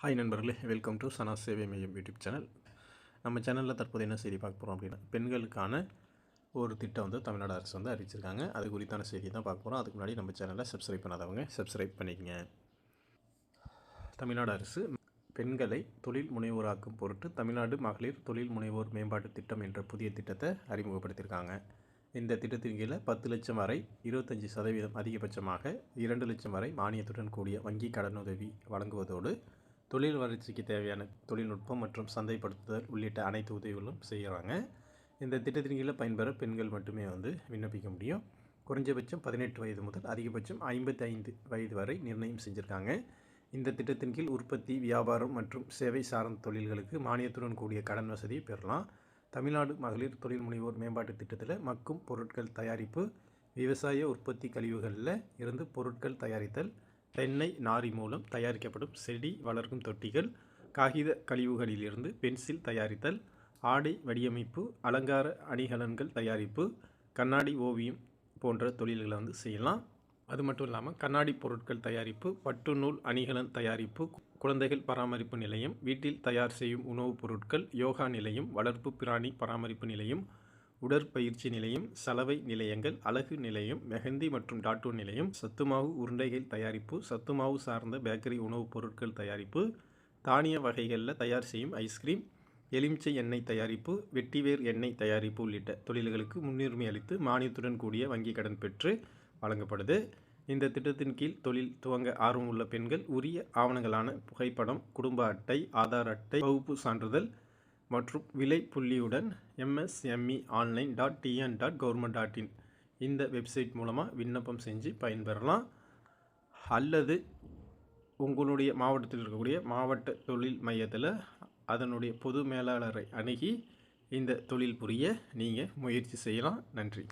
Hi நண்பர்களே. Welcome to சனா சேவை மையம் யூடியூப் சேனல் நம்ம சேனலில் தற்போது என்ன செய்தி பார்க்க போகிறோம் அப்படின்னா பெண்களுக்கான ஒரு திட்டம் வந்து தமிழ்நாடு அரசு வந்து அறிவிச்சிருக்காங்க. அது குறித்தான செய்தி தான் பார்க்க போகிறோம் அதுக்கு முன்னாடி நம்ம சேனலை சப்ஸ்கிரைப் பண்ணாதவங்க சப்ஸ்கிரைப் பண்ணிக்கங்க. தமிழ்நாடு அரசு பெண்களை தொழில் முனைவோராக்கும் பொருட்டு தமிழ்நாடு மகளிர் தொழில் முனைவோர் மேம்பாட்டு திட்டம் என்ற புதிய திட்டத்தை அறிமுகப்படுத்தியிருக்காங்க இந்த திட்டத்தின் கீழே பத்து லட்சம் வரை இருபத்தஞ்சி சதவீதம் அதிகபட்சமாக இரண்டு லட்சம் வரை மானியத்துடன் கூடிய வங்கி கடனுதவி வழங்குவதோடு தொழில் வளர்ச்சிக்கு தேவையான தொழில்நுட்பம் மற்றும் சந்தைப்படுத்துதல் உள்ளிட்ட அனைத்து உதவிகளும் செய்கிறாங்க. இந்த திட்டத்தின் கீழே பயன்பெற பெண்கள் மட்டுமே வந்து விண்ணப்பிக்க முடியும். குறைஞ்சபட்சம் பதினெட்டு வயது முதல் அதிகபட்சம் ஐம்பத்தி ஐந்து வயது வரை நிர்ணயம் செஞ்சுருக்காங்க. இந்த திட்டத்தின் கீழ் உற்பத்தி வியாபாரம் மற்றும் சேவை சார்ந்த தொழில்களுக்கு மானியத்துடன் கூடிய கடன் வசதியை பெறலாம். தமிழ்நாடு மகளிர் தொழில் முனைவோர் மேம்பாட்டு திட்டத்தில் மக்கும் பொருட்கள் தயாரிப்பு விவசாய உற்பத்தி கழிவுகளில் இருந்து பொருட்கள் தயாரித்தல் தென்னை நாரி மூலம் தயாரிக்கப்படும் செடி வளர்க்கும் தொட்டிகள் காகித கழிவுகளிலிருந்து பென்சில் தயாரித்தல் ஆடை வடிவமைப்பு அலங்கார அணிகலன்கள் தயாரிப்பு கண்ணாடி ஓவியம் போன்ற தொழில்களை வந்து செய்யலாம். அது மட்டும் இல்லாமல் கண்ணாடி பொருட்கள் தயாரிப்பு பட்டு நூல் அணிகலன் தயாரிப்பு குழந்தைகள் பராமரிப்பு நிலையம் வீட்டில் தயார் செய்யும் உணவுப் பொருட்கள் யோகா நிலையம் வளர்ப்பு பிராணி பராமரிப்பு நிலையம் உடற்பயிற்சி நிலையம் சலவை நிலையங்கள் அழகு நிலையம் மெஹந்தி மற்றும் டாட்டூ நிலையம் சத்துமாவு உருண்டைகள் தயாரிப்பு சத்துமாவு சார்ந்த பேக்கரி உணவுப் பொருட்கள் தயாரிப்பு தானிய வகைகளில் தயார் செய்யும் ஐஸ்கிரீம் எலுமிச்சை எண்ணெய் தயாரிப்பு வெட்டிவேர் எண்ணெய் தயாரிப்பு உள்ளிட்ட தொழில்களுக்கு முன்னுரிமை அளித்து மானியத்துடன் கூடிய வங்கி கடன் பெற்று வழங்கப்படுது. இந்த திட்டத்தின் கீழ் தொழில் துவங்க ஆர்வம் உள்ள பெண்கள் உரிய ஆவணங்களான புகைப்படம் குடும்ப அட்டை ஆதார் அட்டை வகுப்பு சான்றிதழ் மற்றும் விலை புள்ளியுடன் MSME online dot TN dot government dot in இந்த வெப்சைட் மூலமாக விண்ணப்பம் செஞ்சு பயன்பெறலாம். அல்லது உங்களுடைய மாவட்டத்தில் இருக்கக்கூடிய மாவட்ட தொழில் மையத்தில் அதனுடைய பொது மேலாளரை அணுகி இந்த தொழில் புரிய நீங்கள் முயற்சி செய்யலாம். நன்றி.